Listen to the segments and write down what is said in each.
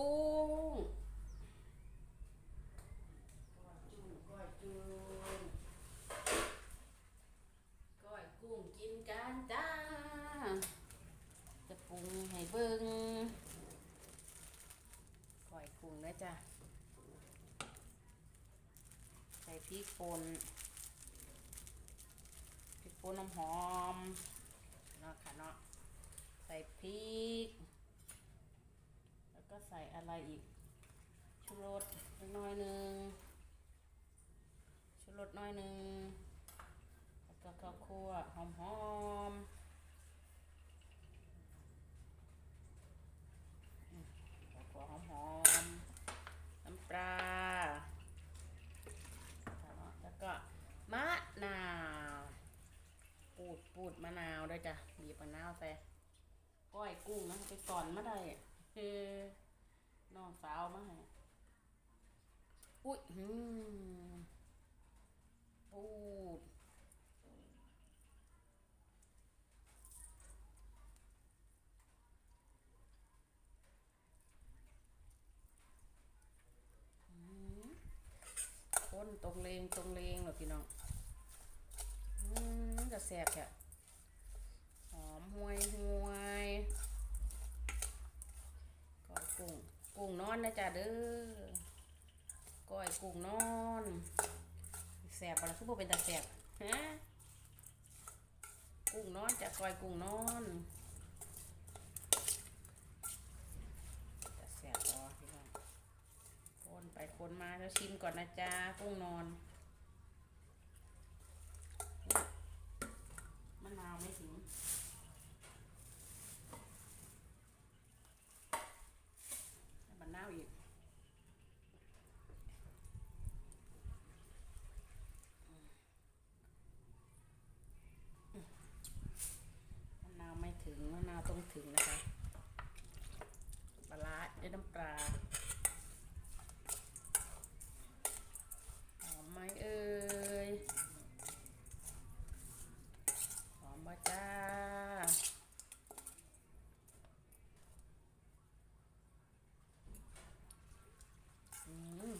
กุ้งก้อยจุ้งก้อยจุ้งก้อยกุ้งกินกันจ้า จะปรุงให้เบิ่งก้อยกุ้งนะจ้ะใส่พริกป่นพริกป่นน้ำหอมเนาะค่ะเนาะใส่พริก ก็ใส่อะไรอีก ชูรสน้อยหนึ่งชูรสน้อยหนึ่งแล้วก็ข้าวคั่วหอมหอมข้าวคั่วหอมหอมน้ำปลาแล้วก็มะนาวปูดปูดมะนาวด้วยจ้ะบีบมะนาวใส่ก้อยกุ้งนะไปสอนมาได้ เออน้องสาวมาให้อุ้ยหืมปูดคนตรงเลงตรงเลงเหรอพี่น้อง อืมจะแสบแค่หอมห่วยห่วย กุ้งกุ้งนอนนะจ๊ะเด้อก้อยกุ้งนอนแสบปะล่ะคือบ่เป็นตาแสบฮะกุ้งนอนจะก้อยกุ้งนอนจะแสบพอพี่น้องคนไปคนมาแล้วชิมก่อนนะจ๊ะกุ้งนอนมะนาวไม่ถึง มะนาวอีกมะนาวไม่ถึงมะนาวต้องถึงนะคะปลาร้า ด้วยน้ำปลาหอมไหมเอ่ยหอมบ่จ้าอืม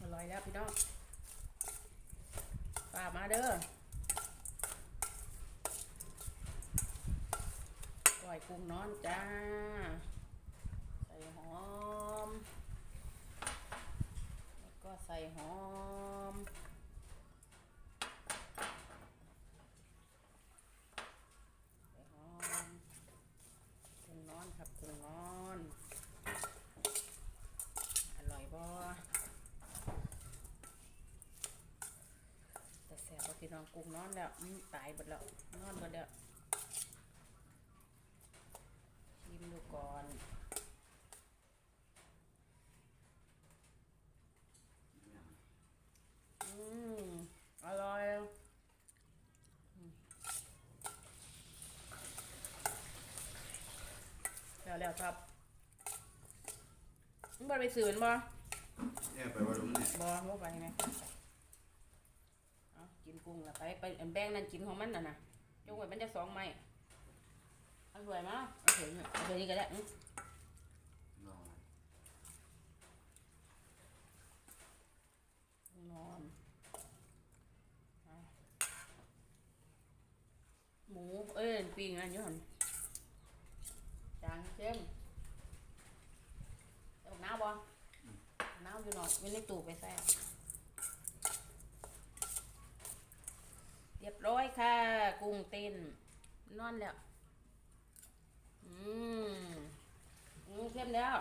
อร่อยแล้วพี่น้องฝากมาเด้อ ก้อยกุ้งนอนจ้า ใส่หอม แล้วก็ใส่หอม ใส่หอม กุ้งนอนครับกุ้งนอน อร่อยบ่แต่แสบว่าพี่น้องกุ้งนอนแล้วตายหมดแล้วนอนหมดแล้วชิมดูก่อนอืมอร่อยอืมแล้วแล้ว ครับมึงบ่ไปซื้อมันบ่เนี่ยไปว่าลุงเนี่ยบอว่าไปไงเอากินกุ้งละไปไปอันแบ่งนั่นกินของมันน่ะนะจงไว้มันจะสองไม้เอาสวยมั้ยเอาเถอะเนี่ยเอาเถอะนี่ก็ได้อื้อรอนอนเอาหมูเอ้ยปิ้งอันนี้หัน จางเข้มเอาน้ำบ่น้ำอยู่หน่อยอยู่ในตู้ไปใส่เรียบร้อยค่ะ กุ้งเต้นนอนแล้ว อืมอืมเข้มแล้ว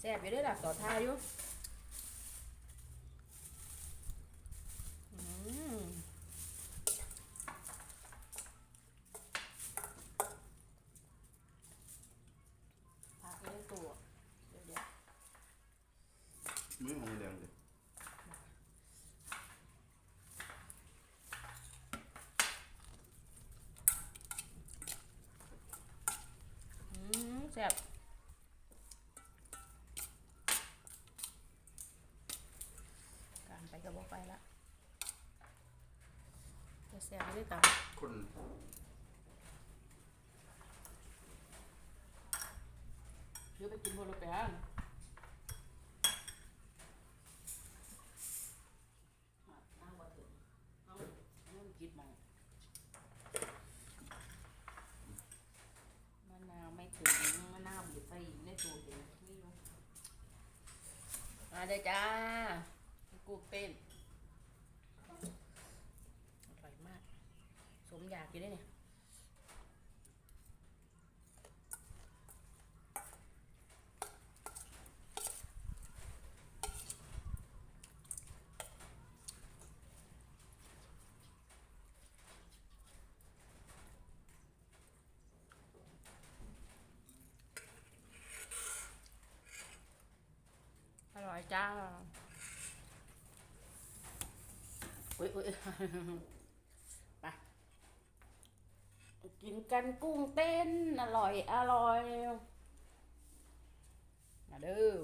แซ่บอยู่ด้วยล่ะต่อท่าอยู่อืมผักเล่นตัวเดี๋ยวเดี๋ยว ไม่มองแดงเลยอืมแซ่บการไปก็บอกไปละแซ่บๆไม่ได้ตับคนเดี๋ยวไปกินบนรถไปฮะนั่งบ่ถึงเอาเอามันกินมามะนาวไม่ถึงมะนาวอยู่ใส่ในตู้เห็นนี่อยู่ มาเลยจ้า กูเป็นอร่อยมาก สมอยากกินได้เนี่ย อร่อยจ้าอุ้ยอุ้ยไปกินกันกุ้งเต้น อร่อย อร่อยมาเด้อ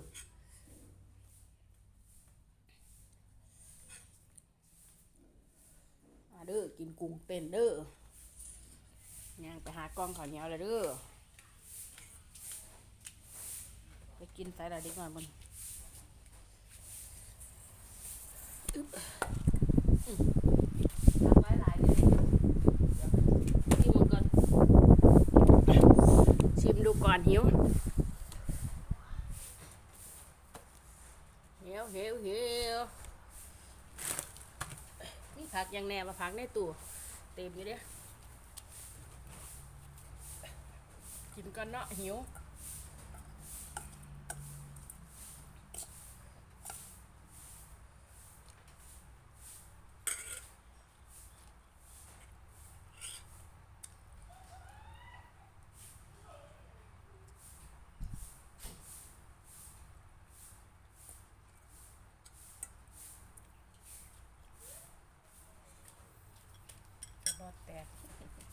มาเด้อกินกุ้งเต้นเด้อย่างไปหากล้องข้าวเหนียวเลยเด้อไปกินใส่อะไรดีกว่ามึง ทำไว้หลายเลย ชิมก่อนชิมดูก่อนหิวหิวหิวหิวนี่ผักยังแน่มาผักในตู้เต็มอยู่เด้กินก่อนเนาะหิว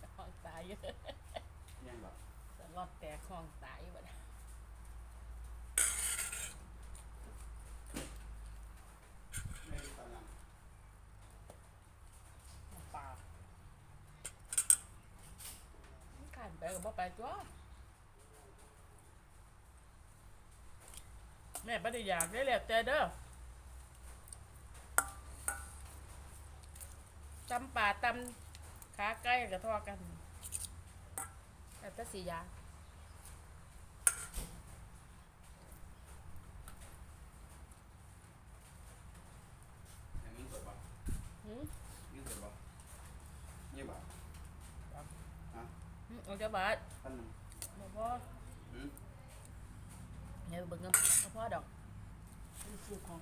ตกห้องตายอยู่ยังแบบสลอดแตกห้องตายอยู่บัดนี้ไม่ได้ตอนนั้นปลาขันไปกับบ่ไปตัวแม่ไม่ได้อยากได้แหละแต่เด้อตำป่าตำ ขาไก่กระทอกันแต่ถ้าสีอยางยังยิ่งสดปะหืมยิ่งสดปะยี่บาทฮะหืมเอาจะบาดพันหนึ่งบ่พออืม เดี๋ยวเบิ่งกันบ่พอดอกไปซื้อของ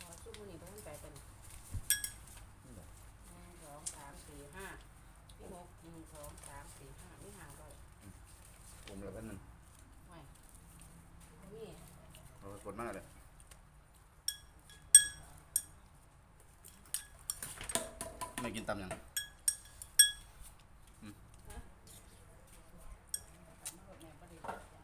อ๋อซุปมื้อนี้เพิ่นไปเป็นหนึ่งสองสามสี่ห้าที่หกหนึ่งสองสามสี่ห้านี่ห่างไป ผมเหลือแค่นึงไม่นี่เรากดมากเลยไม่กินตำยัง แม่บ่ได้จ้ะ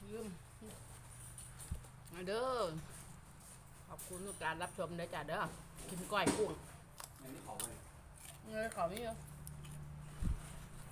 เมาเด้อขอบคุณทุกการรับชมเด้อจ้ะเด้อกินก้อยกุ้งอันนี้ขอไปเงยเขาไม่เยอะ